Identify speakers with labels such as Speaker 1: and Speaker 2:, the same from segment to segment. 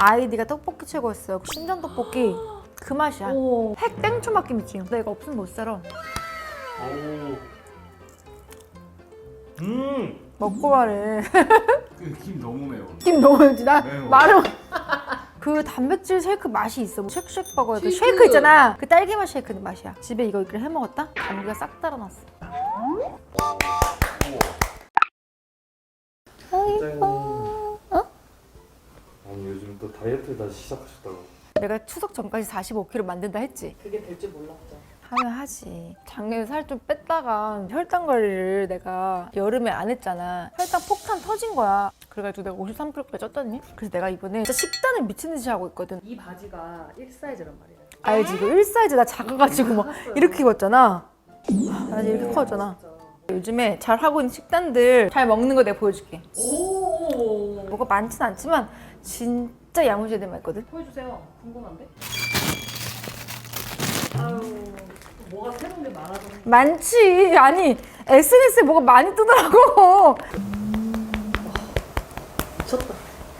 Speaker 1: 아이디가 떡볶이 최고였어요. 신전 떡볶이 그 맛이야.
Speaker 2: 오.
Speaker 1: 핵 땡초 맛김 있지. 내가 없으면 못 살아.
Speaker 3: 오. 음.
Speaker 1: 먹고 말해.
Speaker 3: 김 너무 매워.
Speaker 1: 김 너무 맵지 나
Speaker 3: 매워.
Speaker 1: 말은 그 단백질 쉐이크 맛이 있어. 뭐 쉐이크 쉐이크 버거에 그
Speaker 2: 쉐이크.
Speaker 1: 쉐이크 있잖아. 그 딸기 맛 쉐이크 맛이야. 집에 이거 이렇게 해 먹었다? 감기가 싹 달아났어. 아이고.
Speaker 3: 아니 요즘 또 다이어트 다시 시작하셨다고.
Speaker 1: 내가 추석 전까지 45kg 만든다 했지.
Speaker 2: 그게 될 줄 몰랐죠.
Speaker 1: 하면 하지. 작년에 살 좀 뺐다가 혈당 관리를 내가 여름에 안 했잖아. 혈당 폭탄 터진 거야. 그래가지고 내가 53kg까지 쪘더니. 그래서 내가 이번에 진짜 식단을 미친 듯이 하고 있거든.
Speaker 2: 이 바지가 1 사이즈란 말이야.
Speaker 1: 알지? 이거 1 사이즈 나 작아가지고 막 이렇게 입었잖아. 나 이렇게 커졌잖아. 요즘에 잘 하고 있는 식단들 잘 먹는 거 내가 보여줄게.
Speaker 2: 오.
Speaker 1: 뭐가 많진 않지만 진짜 야무지게만 있거든.
Speaker 2: 보여주세요. 궁금한데? 아유, 뭐가 새로운 게 많아졌네.
Speaker 1: 많지. 아니 SNS에 뭐가 많이 뜨더라고.
Speaker 2: 미쳤다.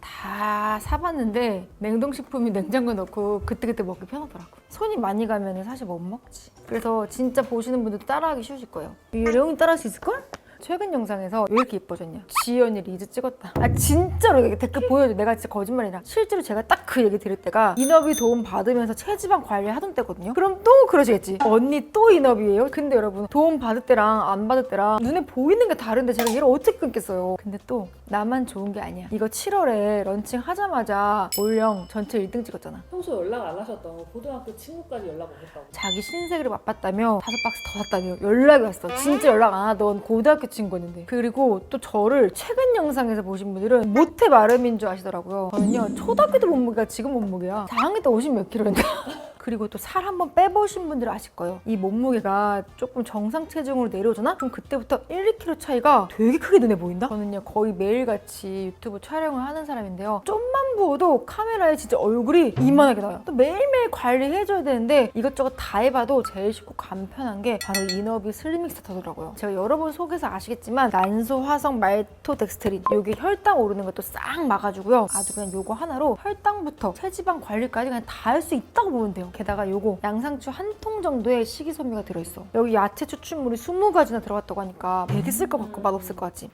Speaker 1: 다 사봤는데 냉동식품이 냉장고에 넣고 그때그때 먹기 편하더라고. 손이 많이 가면 사실 못 먹지. 그래서 진짜 보시는 분들도 따라하기 쉬우실 거예요. 유령이 따라할 수 있을걸? 최근 영상에서 왜 이렇게 예뻐졌냐? 지연이 리즈 찍었다. 아 진짜로 이게 댓글 보여줘. 내가 진짜 거짓말이라. 실제로 제가 딱 그 얘기 들을 때가 인업이 도움 받으면서 체지방 관리하던 때거든요. 그럼 또 그러시겠지. 언니 또 인업이에요? 근데 여러분 도움 받을 때랑 안 받을 때랑 눈에 보이는 게 다른데 제가 얘를 어떻게 끊겠어요? 근데 또 나만 좋은 게 아니야. 이거 7월에 런칭 하자마자 올영 전체 1등 찍었잖아.
Speaker 2: 평소 연락 안 하셨던 고등학교 친구까지 연락 오셨다고.
Speaker 1: 자기 신세계를 맛봤다며 다섯 박스 더 샀다며 연락이 왔어. 진짜 연락 안 하던 고등학교 친구였는데. 그리고 또 저를 최근 영상에서 보신 분들은 모태 마름인 줄 아시더라고요. 저는요 초등학교 때 몸무게가 지금 몸무게야. 4학년 때 50 몇 킬로였는데. 그리고 또 살 한번 빼보신 분들 아실 거예요. 이 몸무게가 조금 정상 체중으로 내려오잖아? 그럼 그때부터 1, 2kg 차이가 되게 크게 눈에 보인다? 저는요 거의 매일같이 유튜브 촬영을 하는 사람인데요. 좀만 부어도 카메라에 진짜 얼굴이 이만하게 나와요. 또 매일매일 관리해줘야 되는데 이것저것 다 해봐도 제일 쉽고 간편한 게 바로 이너비 슬리밍 스타터더라고요. 제가 여러 번 소개해서 아시겠지만 난소, 화성, 말토덱스트린 여기 혈당 오르는 것도 싹 막아주고요. 아주 그냥 요거 하나로 혈당부터 체지방 관리까지 그냥 다 할 수 있다고 보면 돼요. 게다가 요거 양상추 한 통 정도의 식이섬유가 들어있어. 여기 야채 추출물이 20가지나 들어갔다고 하니까 되게 쓸 것 같고 맛없을 것 같지?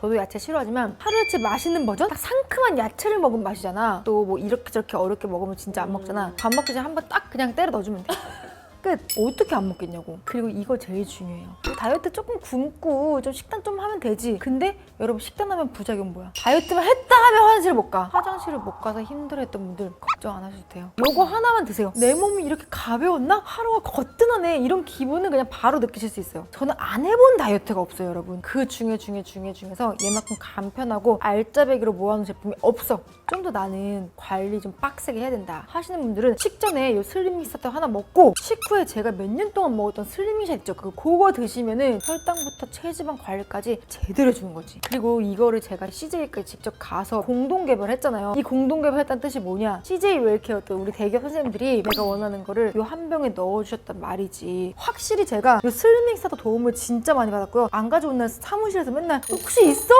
Speaker 1: 저도 야채 싫어하지만 하루아침 맛있는 버전? 딱 상큼한 야채를 먹은 맛이잖아. 또 뭐 이렇게 저렇게 어렵게 먹으면 진짜 안 먹잖아. 밥 먹기 전에 한 번 딱 그냥 때려 넣어주면 돼. 끝! 어떻게 안 먹겠냐고. 그리고 이거 제일 중요해요. 다이어트 조금 굶고 좀 식단 좀 하면 되지. 근데 여러분 식단하면 부작용 뭐야? 다이어트만 했다 하면 화장실 못 가. 화장실을 못 가서 힘들어했던 분들 걱정 안 하셔도 돼요. 요거 하나만 드세요. 내 몸이 이렇게 가벼웠나? 하루가 거뜬하네. 이런 기분은 그냥 바로 느끼실 수 있어요. 저는 안 해본 다이어트가 없어요, 여러분. 그 중에 중에 중에 중에서 얘만큼 간편하고 알짜배기로 모아놓은 제품이 없어. 좀 더 나는 관리 좀 빡세게 해야 된다 하시는 분들은 식전에 이 슬리밍 스타터 하나 먹고 식후에 제가 몇 년 동안 먹었던 슬리밍 샷 있죠 그거 그거 드시면은 혈당부터 체지방 관리까지 제대로 해주는 거지 그리고 이거를 제가 CJ까지 직접 가서 공동 개발했잖아요 이 공동 개발했다는 뜻이 뭐냐 CJ 웰케어 또 우리 대기업 선생님들이 내가 원하는 거를 요 한 병에 넣어주셨단 말이지 확실히 제가 이 슬리밍 스타터 도움을 진짜 많이 받았고요 안 가져온 날 사무실에서 맨날 혹시 있어?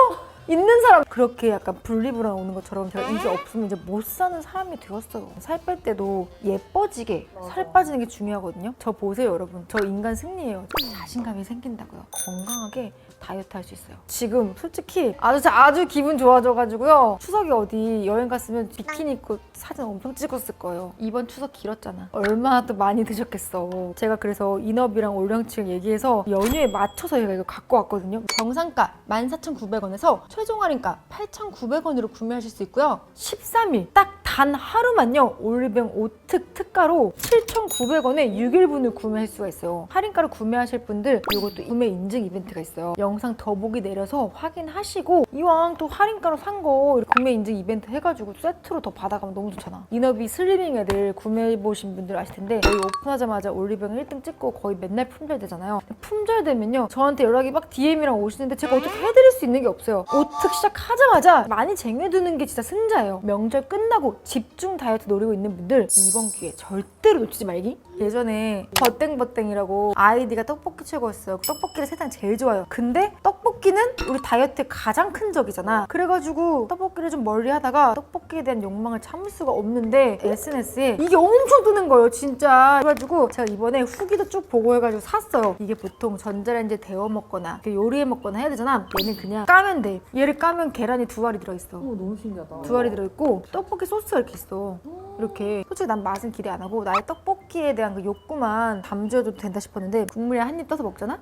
Speaker 1: 있는 사람 그렇게 약간 분리불안 오는 것처럼 제가 이게 없으면 이제 못 사는 사람이 되었어요. 살 뺄 때도 예뻐지게. 살 빠지는 게 중요하거든요. 저 보세요, 여러분. 저 인간 승리예요. 자신감이 생긴다고요. 건강하게 다이어트 할 수 있어요. 지금 솔직히 아주 아주 기분 좋아져가지고요. 추석에 어디 여행 갔으면 비키니 입고 사진 엄청 찍었을 거예요. 이번 추석 길었잖아. 얼마나 또 많이 드셨겠어. 제가 그래서 인업이랑 올영치를 얘기해서 연휴에 맞춰서 제가 이거 갖고 왔거든요. 정상가 14,900원에서 최종 할인가 8,900원으로 구매하실 수 있고요. 13일 딱 단 하루만요. 올리병 5특 특가로 7,900원에 6일분을 구매할 수가 있어요. 할인가로 구매하실 분들 이것도 구매 인증 이벤트가 있어요. 영상 더보기 내려서 확인하시고 이왕 또 할인가로 산 거 구매 인증 이벤트 해가지고 세트로 더 받아가면 너무 좋잖아. 이너비 슬리밍 애들 구매해보신 분들 아실 텐데 저희 오픈하자마자 올리병 1등 찍고 거의 맨날 품절 되잖아요. 품절 되면요 저한테 연락이 막 DM이랑 오시는데 제가 어떻게 해드릴 수 있는 게 없어요. 오특 시작하자마자 많이 쟁여두는 게 진짜 승자예요. 명절 끝나고 집중 다이어트 노리고 있는 분들 이번 기회 절대로 놓치지 말기. 예전에 버땡버땡이라고 아이디가 떡볶이 최고였어요. 떡볶이를 세상 제일 좋아요. 근데 떡볶이는 우리 다이어트의 가장 큰 적이잖아. 그래가지고 떡볶이를 좀 멀리 하다가 떡볶이에 대한 욕망을 참을 수가 없는데 SNS에 이게 엄청 뜨는 거예요, 진짜. 그래가지고 제가 이번에 후기도 쭉 보고 해가지고 샀어요. 이게 보통 전자레인지에 데워 먹거나 요리해 먹거나 해야 되잖아. 얘는 그냥 까면 돼. 얘를 까면 계란이 두 알이 들어있어.
Speaker 2: 어, 너무 신기하다.
Speaker 1: 두 알이 들어있고 떡볶이 소스가 이렇게 있어. 이렇게 솔직히 난 맛은 기대 안 하고 나의 떡볶이에 대한 그 욕구만 담줘도 된다 싶었는데 국물에 한 입 떠서 먹잖아?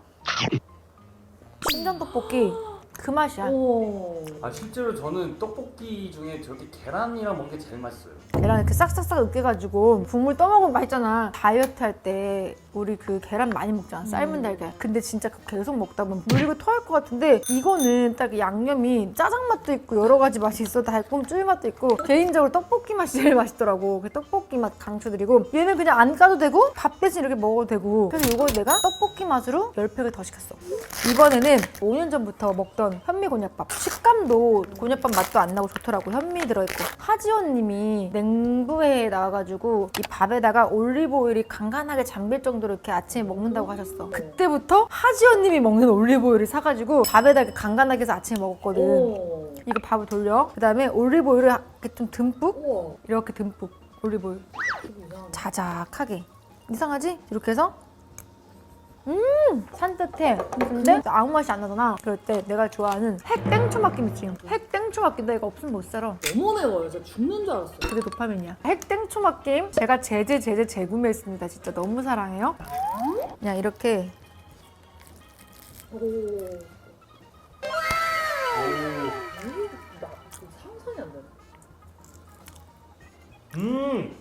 Speaker 1: 신전 떡볶이 그 맛이야.
Speaker 2: 오.
Speaker 4: 아 실제로 저는 떡볶이 중에 저렇게 계란이랑 먹는 게 제일 맛있어요.
Speaker 1: 계란 이렇게 싹싹싹 으깨가지고 국물 떠먹으면 맛있잖아. 다이어트 할 때 우리 그 계란 많이 먹잖아. 삶은 달걀. 근데 진짜 그 계속 먹다 보면 물리고 토할 것 같은데 이거는 딱그 양념이 짜장 맛도 있고 여러 가지 맛이 있어. 달콤 쭈이 맛도 있고 개인적으로 떡볶이 맛이 제일 맛있더라고. 그 떡볶이 맛 강추드리고 얘는 그냥 안 까도 되고 밥 대신 이렇게 먹어도 되고 그래서 이거 내가 떡볶이 맛으로 10팩을 더 시켰어. 이번에는 5년 전부터 먹던 현미 곤약밥. 식감도 곤약밥 맛도 안 나고 좋더라고. 현미 들어있고. 하지원 님이 냉부회에 나와가지고 이 밥에다가 올리브 오일이 간간하게 잠길 정도 로 이렇게 아침에 먹는다고 하셨어. 그때부터 하지원 님이 먹는 올리브 오일을 사가지고 밥에다 이렇게 간간하게 해서 아침에 먹었거든.
Speaker 2: 오.
Speaker 1: 이거 밥을 돌려. 그 다음에 올리브 오일을 이렇게 좀 듬뿍?
Speaker 2: 우와.
Speaker 1: 이렇게 듬뿍. 올리브 오일.
Speaker 2: 되게 이상하네.
Speaker 1: 자작하게 이상하지? 이렇게 해서 음 산뜻해 근데 아무 맛이 안 나잖아 그럴 때 내가 좋아하는 핵 땡초 맛김 있지 핵 땡초 맛김 나 이거 없으면 못 살아.
Speaker 2: 너무 매워요. 진짜 죽는 줄 알았어요.
Speaker 1: 그게 도파민이야. 핵 땡초 맛김 제가 제제 제제 재구매했습니다. 진짜 너무 사랑해요. 그냥 이렇게.
Speaker 2: 오. 나 상상이 안 되네.
Speaker 4: 음.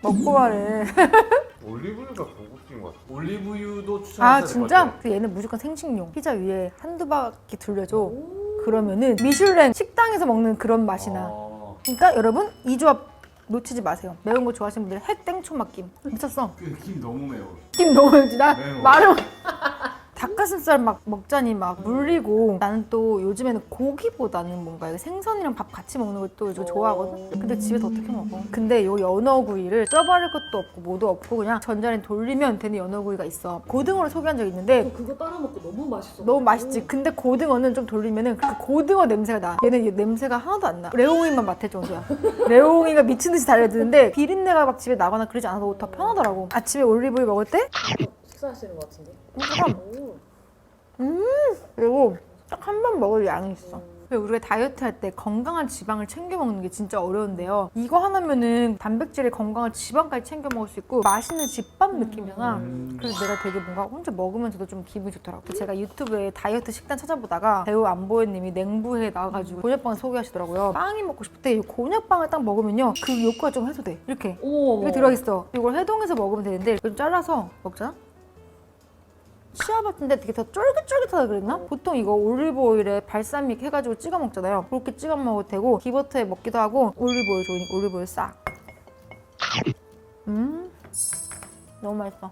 Speaker 1: 먹고 말해.
Speaker 3: 올리브유가 고급진 것 같아.
Speaker 4: 올리브유도
Speaker 1: 아
Speaker 4: 추천할 것
Speaker 1: 진짜? 그 얘는 무조건 생식용. 피자 위에 한두 바퀴 둘려줘. 그러면은 미슐랭 식 당에서 먹는 그런 맛이 나
Speaker 4: 아,
Speaker 1: 그러니까 여러분 이 조합 놓치지 마세요. 매운 거 좋아하시는 분들 핵땡초 맛김 미쳤어.
Speaker 4: 그김 너무 매워.
Speaker 1: 김 너무 맵지 나
Speaker 4: 매워.
Speaker 1: 말을 닭가슴살 막 먹자니 막 물리고 나는 또 요즘에는 고기보다는 뭔가 생선이랑 밥 같이 먹는 것도 요즘 좋아하거든. 근데 집에서 어떻게 먹어? 근데 요 연어구이를 쪄버릴 것도 없고 뭐도 없고 그냥 전자레인 돌리면 되는 연어구이가 있어. 고등어를 소개한 적 있는데
Speaker 2: 저 그거 따라 먹고 너무 맛있어.
Speaker 1: 너무 맛있지. 근데 고등어는 좀 돌리면은 그 고등어 냄새가 나. 얘는 이 냄새가 하나도 안 나. 레옹이만 맡을 정도야. 레옹이가 미친 듯이 달려드는데 비린내가 막 집에 나거나 그러지 않아서 더 편하더라고. 아침에 올리브유 먹을 때
Speaker 2: 식사하시는 것 같은데.
Speaker 1: 조금
Speaker 2: 오.
Speaker 1: 그리고 딱 한 번 먹을 양이 있어. 우리가 다이어트 할 때 건강한 지방을 챙겨 먹는 게 진짜 어려운데요. 이거 하나면은 단백질에 건강한 지방까지 챙겨 먹을 수 있고 맛있는 집밥 느낌이잖아.
Speaker 4: 음.
Speaker 1: 그래서 내가 되게 뭔가 혼자 먹으면서도 좀 기분이 좋더라고. 제가 유튜브에 다이어트 식단 찾아보다가 배우 안보현님이 냉부에 나와가지고 곤약빵 소개하시더라고요. 빵이 먹고 싶을 때 이 곤약빵을 딱 먹으면요 그 욕구가 좀 해소돼. 이렇게
Speaker 2: 오.
Speaker 1: 이게 들어있어. 이걸 해동해서 먹으면 되는데 이걸 좀 잘라서 먹잖아. 치아 같은데 되게 더 쫄깃쫄깃하다 그랬나? 보통 이거 올리브 오일에 발사믹 해가지고 찍어 먹잖아요. 그렇게 찍어 먹어도 되고 기버터에 먹기도 하고 올리브 오일 좋으니까 올리브 오일 싹. 음, 너무 맛있어.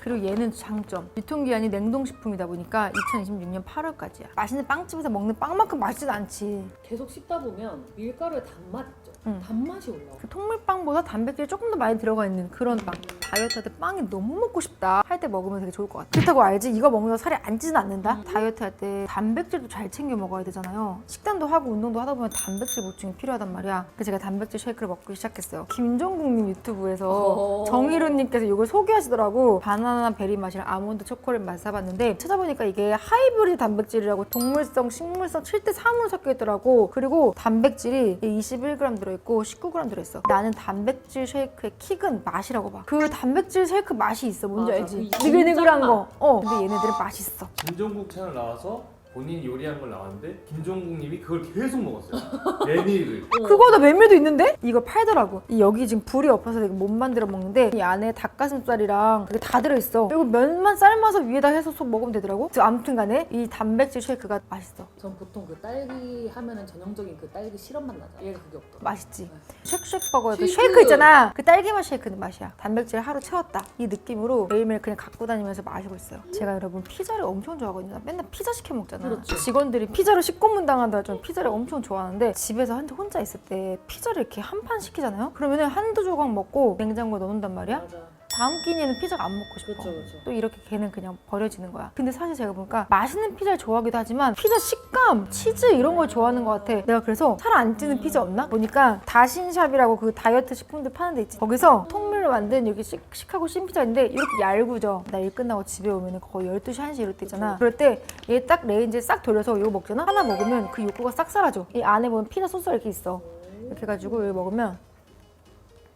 Speaker 1: 그리고 얘는 장점. 유통기한이 냉동식품이다 보니까 2026년 8월까지야. 맛있는 빵집에서 먹는 빵만큼 맛있진 않지.
Speaker 2: 계속 씹다 보면 밀가루의 단맛 있죠.
Speaker 1: 응.
Speaker 2: 단맛이 올라와.
Speaker 1: 그 통밀빵보다 단백질이 조금 더 많이 들어가 있는 그런 빵. 다이어트 할 때 빵이 너무 먹고 싶다 할 때 먹으면 되게 좋을 것 같아. 그렇다고 알지? 이거 먹으면 살이 안 찌진 않는다? 다이어트 할 때 단백질도 잘 챙겨 먹어야 되잖아요. 식단도 하고 운동도 하다 보면 단백질 보충이 필요하단 말이야. 그래서 제가 단백질 쉐이크를 먹기 시작했어요. 김종국님 유튜브에서
Speaker 2: 어.
Speaker 1: 정희루님께서 이걸 소개하시더라고. 바나나 베리 맛이랑 아몬드 초콜릿 맛 사봤는데 찾아보니까 이게 하이브리드 단백질이라고 동물성, 식물성 7대 3으로 섞여 있더라고. 그리고 단백질이 21g 들어있고 19g 들어있어. 나는 단백질 쉐이크의 킥은 맛이라고 봐. 그 단백질 쉐이크 맛이 있어. 뭔지
Speaker 2: 맞아.
Speaker 1: 알지?
Speaker 2: 그
Speaker 1: 느글느글한
Speaker 2: 인정
Speaker 1: 거. 어. 근데 얘네들은 맛있어.
Speaker 4: 김종국 채널 나와서 본인이 요리한 걸 나왔는데 김종국님이 그걸 계속 먹었어요. 메밀을.
Speaker 2: 어.
Speaker 1: 그거보다 메밀도 있는데? 이거 팔더라고. 이 여기 지금 불이 없어서 되게 못 만들어 먹는데 이 안에 닭가슴살이랑 그게 다 들어있어. 그리고 면만 삶아서 위에다 해서 속 먹으면 되더라고. 그래서 아무튼 간에 이 단백질 쉐이크가 맛있어.
Speaker 2: 전 보통 그 딸기 하면은 전형적인 그 딸기 시럽 맛 나잖아. 얘가 그게 없더라.
Speaker 1: 맛있지. 쉑쉑 버거의 그
Speaker 2: 쉐이크.
Speaker 1: 쉐이크 있잖아. 그 딸기 맛 쉐이크는 맛이야. 단백질 하루 채웠다. 이 느낌으로 매일매일 그냥 갖고 다니면서 마시고 있어요. 제가 여러분 피자를 엄청 좋아하거든요. 나 맨날 피자 시켜 먹잖아.
Speaker 2: 그렇지.
Speaker 1: 직원들이 피자를 식고문 당한다 좀 피자를 엄청 좋아하는데 집에서 한테 혼자 있을 때 피자를 이렇게 한 판 시키잖아요. 그러면은 한두 조각 먹고 냉장고에 넣어놓는단 말이야.
Speaker 2: 맞아.
Speaker 1: 다음 끼니에는 피자가 안 먹고 싶어.
Speaker 2: 그렇죠, 그렇죠.
Speaker 1: 또 이렇게 걔는 그냥 버려지는 거야. 근데 사실 제가 보니까 맛있는 피자를 좋아하기도 하지만 피자 식감, 치즈 이런 걸 좋아하는 것 같아. 내가 그래서 살 안 찌는 피자 없나? 보니까 다신샵이라고 그 다이어트 식품들 파는 데 있지. 거기서 통밀 로 만든 여기 식, 식하고 신피자인데 이렇게 얇구죠. 나 일 끝나고 집에 오면 거의 12시, 1시 이럴 때 있잖아. 그럴 때 얘 딱 레인지에 싹 돌려서 이거 먹잖아? 하나 먹으면 그 욕구가 싹 사라져. 이 안에 보면 피자 소스가 이렇게 있어. 이렇게 해가지고 이거 먹으면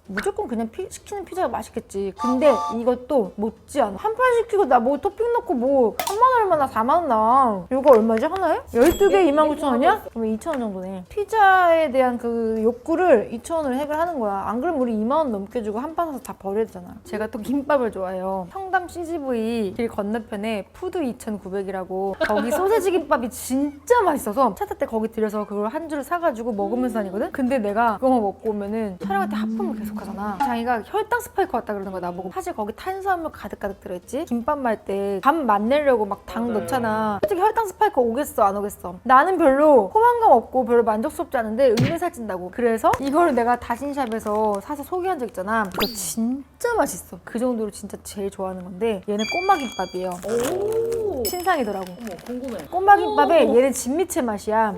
Speaker 1: 무조건 그냥 피- 시키는 피자가 맛있겠지. 근데 이것도 못지 않아. 한 판 시키고 나 뭐 토핑 넣고 뭐 3만 얼마나 4만 원 나. 이거 얼마지 하나에? 12개 2만 9천 원이야? 그러면 2천 원 정도네. 피자에 대한 그 욕구를 2천 원으로 해결하는 거야. 안 그러면 우리 2만 원 넘게 주고 한 판 사서 다 버려야 되잖아. 제가 또 김밥을 좋아해요. 청담 CGV 길 건너편에 푸드 2,900이라고 거기 소세지 김밥이 진짜 맛있어서 차탈때 거기 들여서 그걸 한 줄을 사가지고 먹으면서 다니거든? 근데 내가 그거만 먹고 오면은 촬영할 때 하품을 계속 하잖아. 장이가 혈당 스파이크 왔다 그러는 거야 나보고. 사실 거기 탄수화물 가득가득 들어있지? 김밥 말 때 밥 맛내려고 막 당. 넣잖아. 솔직히 혈당 스파이크 오겠어 안 오겠어? 나는 별로 포만감 없고 별로 만족스럽지 않은데 은근 살찐다고. 그래서 이걸 내가 다신샵에서 사서 소개한 적 있잖아. 이거 진짜 맛있어. 그 정도로 진짜 제일 좋아하는 건데 얘는 꼬마 김밥이에요.
Speaker 2: 오.
Speaker 1: 신상이더라고.
Speaker 2: 어머 궁금해.
Speaker 1: 꼬마김밥에
Speaker 2: 오.
Speaker 1: 얘는 진미채 맛이야.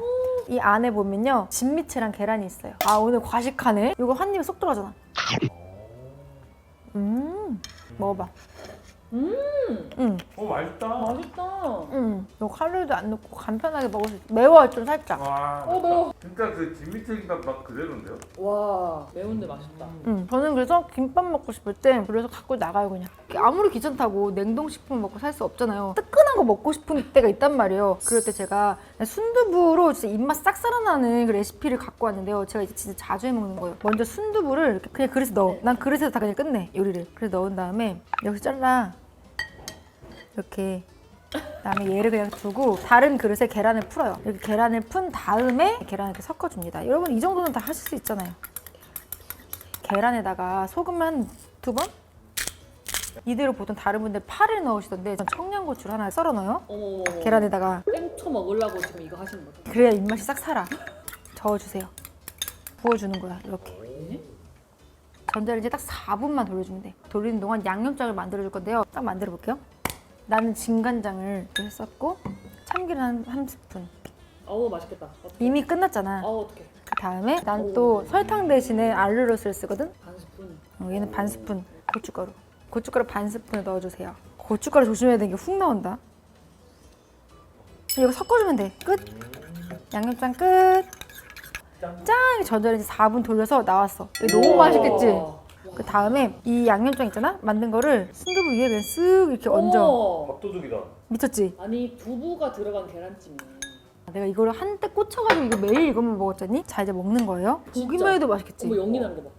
Speaker 1: 이 안에 보면요 진미채랑 계란이 있어요. 아 오늘 과식하네. 이거 한 입에 쏙 들어가잖아. 음 먹어봐.
Speaker 2: 음.
Speaker 1: 음.
Speaker 4: 어 맛있다.
Speaker 2: 맛있다.
Speaker 1: 음. 이거 칼로리도 안 넣고 간편하게 먹을 수 있어. 매워 좀 살짝.
Speaker 4: 와.
Speaker 2: 어 매워.
Speaker 3: 진짜 그 진미채 김밥 맛 그대로인데요?
Speaker 2: 와 매운데 맛있다.
Speaker 1: 음. 저는 그래서 김밥 먹고 싶을 때 그래서 갖고 나가요 그냥. 아무리 귀찮다고 냉동식품 먹고 살 수 없잖아요. 뜨끈한 거 먹고 싶은 때가 있단 말이에요. 그럴 때 제가 순두부로 진짜 입맛 싹 살아나는 그 레시피를 갖고 왔는데요. 제가 이제 진짜 자주 해 먹는 거예요. 먼저 순두부를 그냥 그릇에 넣어. 난 그릇에서 다 그냥 끝내 요리를. 그래서 넣은 다음에 여기서 잘라. 이렇게 그다음에 얘를 그냥 두고 다른 그릇에 계란을 풀어요. 이렇게 계란을 푼 다음에 계란을 이렇게 섞어줍니다. 여러분 이 정도는 다 하실 수 있잖아요. 계란에다가 소금 한두 번? 이대로 보통 다른 분들 파를 넣으시던데 전 청양고추를 하나 썰어 넣어요. 계란에다가
Speaker 2: 땡초 먹으려고 지금 이거 하시는 거죠?
Speaker 1: 그래야 입맛이 싹 살아. 저어주세요. 부어주는 거야 이렇게. 전자레인지 딱 4분만 돌려주면 돼. 돌리는 동안 양념장을 만들어줄 건데요. 딱 만들어 볼게요. 나는 진간장을 이렇게 썼고 참기름 한, 한 스푼.
Speaker 2: 어우 맛있겠다. 어떡해.
Speaker 1: 이미 끝났잖아.
Speaker 2: 어우 어떡해.
Speaker 1: 그 다음에 난 또 설탕 대신에 알룰로스를 쓰거든.
Speaker 2: 반 스푼.
Speaker 1: 어, 얘는 반 스푼 고춧가루. 고춧가루 반 스푼을 넣어주세요. 고춧가루 조심해야 되는 게 훅 나온다. 이거 섞어주면 돼. 끝. 양념장 끝. 짠! 전자레인지 4분 돌려서 나왔어. 이거 너무. 맛있겠지?
Speaker 2: 와.
Speaker 1: 그 다음에 이 양념장 있잖아? 만든 거를 순두부 위에 그냥 쓱 이렇게 얹어.
Speaker 3: 밥도둑이다.
Speaker 1: 미쳤지?
Speaker 2: 아니 두부가 들어간 계란찜이.
Speaker 1: 내가 이거를 한때 꽂혀가지고 이거 매일 이것만 먹었잖니? 자 이제 먹는 거예요.
Speaker 2: 진짜?
Speaker 1: 보기만 해도 맛있겠지?
Speaker 2: 어머 연기 나는 거 봐.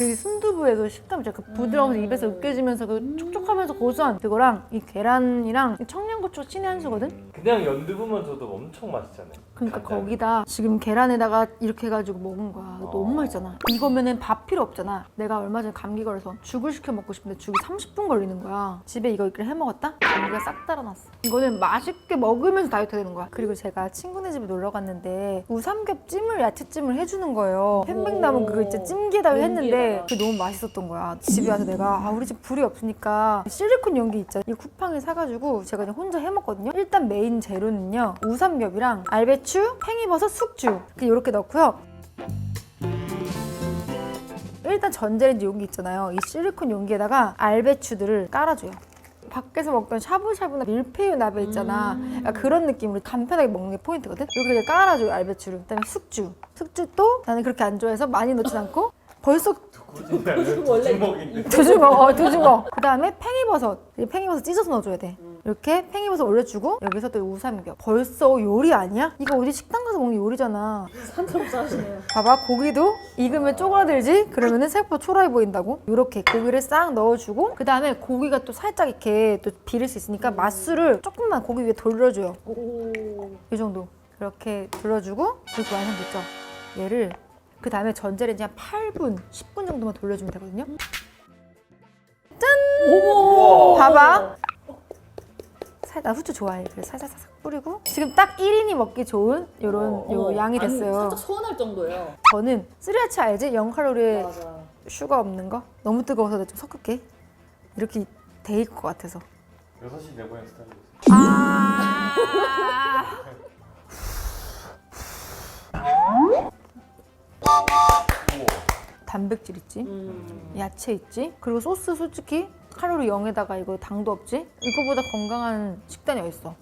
Speaker 1: 이 순두부에도 식감 있잖아. 그 부드러워서 입에서 으깨지면서 그 촉촉하면서 고소한 그거랑 이 계란이랑 이 청양고추가 신의 한 수거든?
Speaker 4: 그냥 연두부만 줘도 엄청 맛있잖아요.
Speaker 1: 그러니까
Speaker 4: 간장.
Speaker 1: 거기다 지금 계란에다가 이렇게 해가지고 먹은 거야. 이거 너무 맛있잖아. 이거면은 밥 필요 없잖아. 내가 얼마 전에 감기 걸려서 죽을 시켜 먹고 싶은데 죽이 30분 걸리는 거야. 집에 이거 이렇게 해 먹었다? 감기가 싹 달아났어. 이거는 맛있게 먹으면서 다이어트 되는 거야. 그리고 제가 친구네 집에 놀러 갔는데 우삼겹 찜을 야채찜을 해주는 거예요. 편백나무 그거 진짜 찜기에다가 했는데 그게 너무 맛있었던 거야. 집에 와서 내가 아 우리 집 불이 없으니까 실리콘 용기 있잖아. 이 쿠팡을 사가지고 제가 그냥 혼자 해 먹거든요. 일단 메인 재료는요 우삼겹이랑 알배추, 팽이버섯, 숙주 이렇게 넣고요. 일단 전자레인지 용기 있잖아요. 이 실리콘 용기에다가 알배추들을 깔아줘요. 밖에서 먹던 샤브샤브나 밀푀유 나베 있잖아. 약간 그런 느낌으로 간편하게 먹는 게 포인트거든. 여기 이렇게 깔아줘요 알배추를. 그다음에 숙주. 숙주도 나는 그렇게 안 좋아해서 많이 넣진 않고 벌써
Speaker 2: 원래
Speaker 4: 주먹인데.
Speaker 1: 두 주먹, 어, 두 주먹. 그 다음에 팽이버섯. 이 팽이버섯 찢어서 넣어줘야 돼. 이렇게 팽이버섯 올려주고 여기서 또 우삼겹. 벌써 요리 아니야? 이거 어디 식당 가서 먹는 요리잖아.
Speaker 2: 산처럼 싸시네요.
Speaker 1: 봐봐, 고기도 익으면 쪼그라들지? 그러면은 생각보다 초라해 보인다고. 이렇게 고기를 싹 넣어주고 그 다음에 고기가 또 살짝 이렇게 또 비릴 수 있으니까 맛술을 조금만 고기 위에 돌려줘요.
Speaker 2: 오.
Speaker 1: 이 정도. 이렇게 돌려주고 이렇게 완성됐죠? 얘를 그 다음에 전자레인지 한 8분, 10분 정도만 돌려주면 되거든요.
Speaker 2: 어머.
Speaker 1: 봐봐. 살- 나 후추 좋아해. 그래서 살살살살 뿌리고 지금 딱 1인이 먹기 좋은 요런
Speaker 2: 어,
Speaker 1: 요
Speaker 2: 어.
Speaker 1: 양이
Speaker 2: 아니,
Speaker 1: 됐어요.
Speaker 2: 살짝 서운할 정도예요.
Speaker 1: 저는 쓰리아치 알지? 0칼로리에
Speaker 2: 맞아.
Speaker 1: 슈가 없는 거? 너무 뜨거워서 내가 좀 섞을게. 이렇게 돼 있을 것 같아서.
Speaker 3: 6시 내 고향 스타일이었어.
Speaker 1: 아. 단백질 있지?
Speaker 2: 음.
Speaker 1: 야채 있지? 그리고 소스 솔직히 칼로리 0에다가 이거 당도 없지? 이거보다 건강한 식단이 어딨어?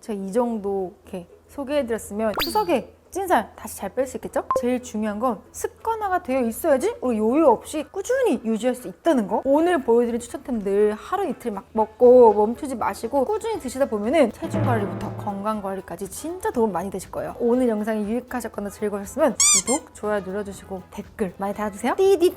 Speaker 1: 제가 이 정도 이렇게 소개해드렸으면 추석에 찐살 다시 잘 뺄 수 있겠죠? 제일 중요한 건 습관화가 되어 있어야지 우리 요요 없이 꾸준히 유지할 수 있다는 거. 오늘 보여드린 추천템들 하루 이틀 막 먹고 멈추지 마시고 꾸준히 드시다 보면은 체중 관리부터 건강 관리까지 진짜 도움 많이 되실 거예요. 오늘 영상이 유익하셨거나 즐거우셨으면 구독, 좋아요 눌러주시고 댓글 많이 달아주세요. 띠디